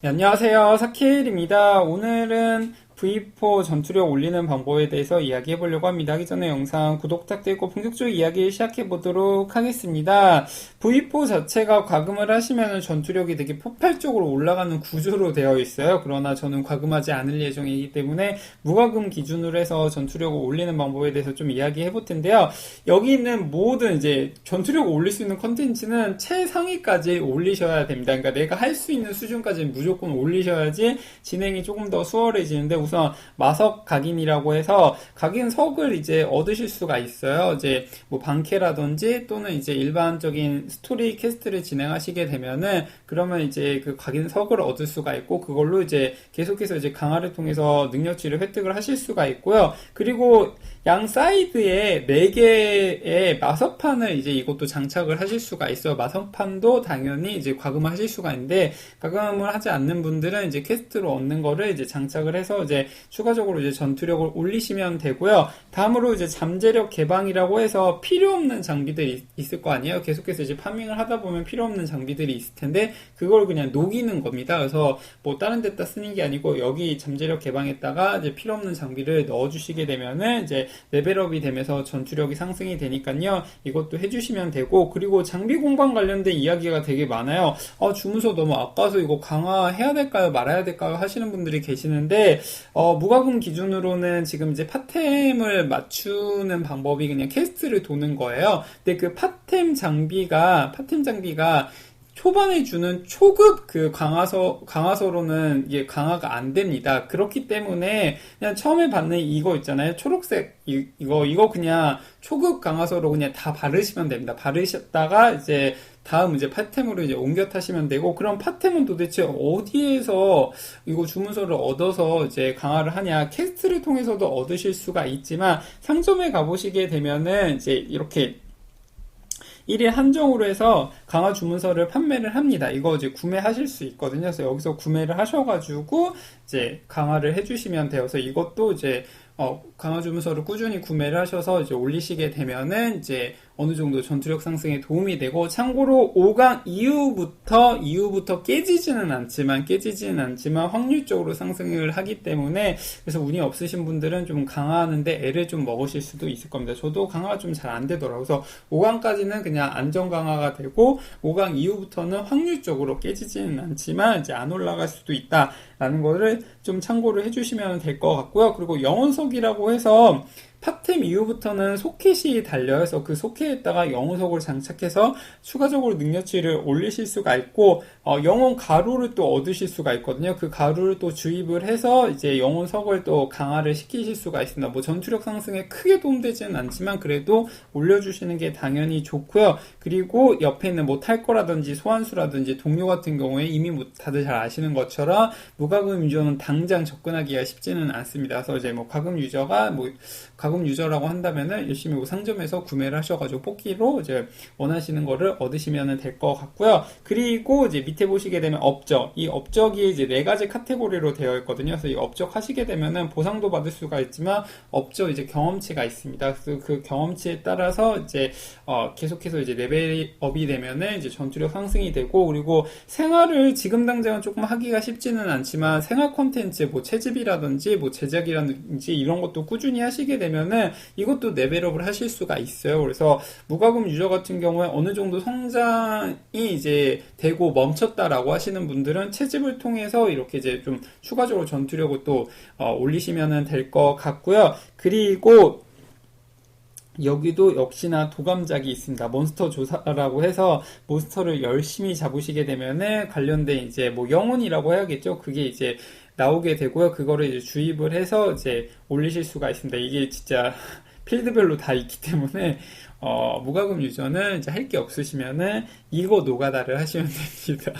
네, 안녕하세요. 사케일입니다. 오늘은 V4 전투력 올리는 방법에 대해서 이야기해 보려고 합니다. 하기 전에 영상 구독 부탁드리고 본격적으로 이야기 시작해 보도록 하겠습니다. V4 자체가 과금을 하시면 전투력이 되게 폭발적으로 올라가는 구조로 되어 있어요. 그러나 저는 과금하지 않을 예정이기 때문에 무과금 기준으로 해서 전투력을 올리는 방법에 대해서 좀 이야기해 볼 텐데요. 여기 있는 모든 이제 전투력을 올릴 수 있는 컨텐츠는 최상위까지 올리셔야 됩니다. 그러니까 내가 할 수 있는 수준까지 무조건 올리셔야지 진행이 조금 더 수월해지는데 우선 마석 각인이라고 해서 각인 석을 이제 얻으실 수가 있어요. 이제 뭐 방캐라든지 또는 이제 일반적인 스토리 퀘스트를 진행하시게 되면은 그러면 이제 그 각인 석을 얻을 수가 있고 그걸로 이제 계속해서 이제 강화를 통해서 능력치를 획득을 하실 수가 있고요. 그리고 양 사이드에 4개의 마석판을 이제 이것도 장착을 하실 수가 있어요. 마석판도 당연히 이제 과금하실 수가 있는데 과금을 하지 않는 분들은 이제 퀘스트로 얻는 거를 이제 장착을 해서 이제 추가적으로 이제 전투력을 올리시면 되고요. 다음으로 이제 잠재력 개방이라고 해서 필요 없는 장비들이 있을 거 아니에요. 계속해서 이제 파밍을 하다 보면 필요 없는 장비들이 있을 텐데 그걸 그냥 녹이는 겁니다. 그래서 뭐 다른 데다 쓰는 게 아니고 여기 잠재력 개방에다가 이제 필요 없는 장비를 넣어주시게 되면은 이제 레벨업이 되면서 전투력이 상승이 되니까요. 이것도 해주시면 되고 그리고 장비 공방 관련된 이야기가 되게 많아요. 어, 주문서 너무 아까워서 이거 강화해야 될까요? 말아야 될까요? 하시는 분들이 계시는데 어, 무과금 기준으로는 지금 이제 파템을 맞추는 방법이 그냥 캐스트를 도는 거예요. 근데 그 파템 장비가 파템 장비가 초반에 주는 초급 그 강화서, 강화서로는 이게 강화가 안 됩니다. 그렇기 때문에 그냥 처음에 받는 이거 있잖아요. 초록색, 이, 이거, 이거 그냥 초급 강화서로 그냥 다 바르시면 됩니다. 바르셨다가 이제 다음 이제 파템으로 이제 옮겨 타시면 되고 그럼 파템은 도대체 어디에서 이거 주문서를 얻어서 이제 강화를 하냐 캐스트를 통해서도 얻으실 수가 있지만 상점에 가보시게 되면은 이제 이렇게 1일 한정으로 해서 강화 주문서를 판매를 합니다. 이거 이제 구매하실 수 있거든요. 그래서 여기서 구매를 하셔가지고 이제 강화를 해주시면 되어서 이것도 이제 어, 강화 주문서를 꾸준히 구매를 하셔서 이제 올리시게 되면은 이제 어느 정도 전투력 상승에 도움이 되고 참고로 5강 이후부터 이후부터 깨지지는 않지만 깨지지는 않지만 확률적으로 상승을 하기 때문에 그래서 운이 없으신 분들은 좀 강화하는데 애를 좀 먹으실 수도 있을 겁니다. 저도 강화가 좀 잘 안 되더라고요. 그래서 5강까지는 그냥 안정 강화가 되고 5강 이후부터는 확률적으로 깨지지는 않지만 이제 안 올라갈 수도 있다라는 거를 좀 참고를 해주시면 될 것 같고요. 그리고 영혼석이라고 해서 팝템 이후부터는 소켓이 달려서 그 소켓에다가 영혼석을 장착해서 추가적으로 능력치를 올리실 수가 있고 어, 영혼 가루를 또 얻으실 수가 있거든요. 그 가루를 또 주입을 해서 이제 영혼석을 또 강화를 시키실 수가 있습니다. 뭐 전투력 상승에 크게 도움되지는 않지만 그래도 올려주시는 게 당연히 좋고요. 그리고 옆에 있는 뭐 탈거라든지 소환수라든지 동료 같은 경우에 이미 뭐 다들 잘 아시는 것처럼 무과금 유저는 당장 접근하기가 쉽지는 않습니다. 그래서 이제 뭐 과금 유저가 뭐 가금 유저라고 한다면은 열심히 뭐 상점에서 구매를 하셔가지고 뽑기로 이제 원하시는 거를 얻으시면 될 것 같고요. 그리고 이제 밑에 보시게 되면 업적. 이 업적이 이제 네 가지 카테고리로 되어 있거든요. 그래서 이 업적 하시게 되면은 보상도 받을 수가 있지만 업적 이제 경험치가 있습니다. 그래서 그 경험치에 따라서 이제 어 계속해서 이제 레벨업이 되면은 이제 전투력 상승이 되고 그리고 생활을 지금 당장은 조금 하기가 쉽지는 않지만 생활 콘텐츠 뭐 채집이라든지 뭐 제작이라든지 이런 것도 꾸준히 하시게 되면 되면은 이것도 레벨업을 하실 수가 있어요. 그래서 무과금 유저 같은 경우에 어느 정도 성장이 이제 되고 멈췄다라고 하시는 분들은 채집을 통해서 이렇게 이제 좀 추가적으로 전투력을 또 어, 올리시면 될것 같고요. 그리고 여기도 역시나 도감작이 있습니다. 몬스터 조사라고 해서 몬스터를 열심히 잡으시게 되면은 관련된 이제 뭐 영혼이라고 해야겠죠. 그게 이제 나오게 되고요. 그거를 이제 주입을 해서 이제 올리실 수가 있습니다. 이게 진짜 필드별로 다 있기 때문에 어, 무과금 유저는 이제 할 게 없으시면은 이거 노가다를 하시면 됩니다.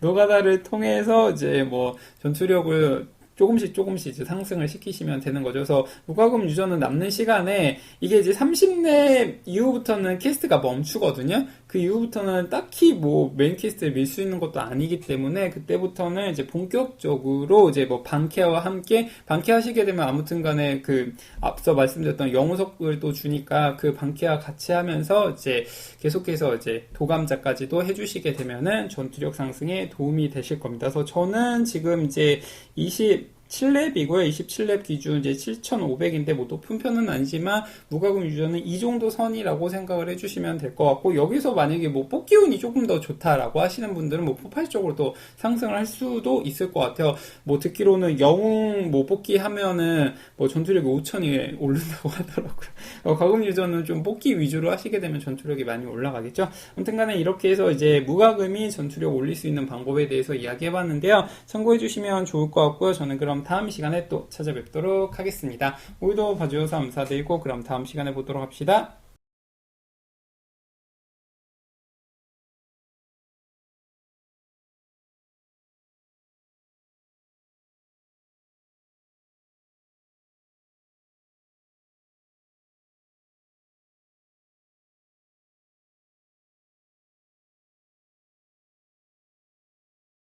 노가다를 통해서 이제 뭐 전투력을 조금씩 조금씩 이제 상승을 시키시면 되는 거죠. 그래서 무과금 유저는 남는 시간에 이게 이제 30렙 이후부터는 퀘스트가 멈추거든요. 그 이후부터는 딱히 뭐 메인 퀘스트를 밀 수 있는 것도 아니기 때문에 그때부터는 이제 본격적으로 이제 뭐 방케아와 함께 방케하시게 되면 아무튼 간에 그 앞서 말씀드렸던 영우석을 또 주니까 그 방케아 같이 하면서 이제 계속해서 이제 도감자까지도 해주시게 되면은 전투력 상승에 도움이 되실 겁니다. 그래서 저는 지금 이제 20 7렙이고요. 27렙 기준 이제 7,500인데 뭐 높은 편은 아니지만 무과금 유저는 이 정도 선이라고 생각을 해주시면 될 것 같고 여기서 만약에 뭐 뽑기 운이 조금 더 좋다라고 하시는 분들은 뭐 폭발적으로 또 상승을 할 수도 있을 것 같아요. 뭐 듣기로는 영웅 뭐 뽑기 하면은 뭐 전투력이 5천이 오른다고 하더라고요. 어, 과금 유저는 좀 뽑기 위주로 하시게 되면 전투력이 많이 올라가겠죠. 아무튼간에 이렇게 해서 이제 무과금이 전투력 올릴 수 있는 방법에 대해서 이야기해봤는데요. 참고해주시면 좋을 것 같고요. 저는 그럼 다음 시간에 또 찾아뵙도록 하겠습니다. 오늘도 봐주셔서 감사드리고 그럼 다음 시간에 보도록 합시다.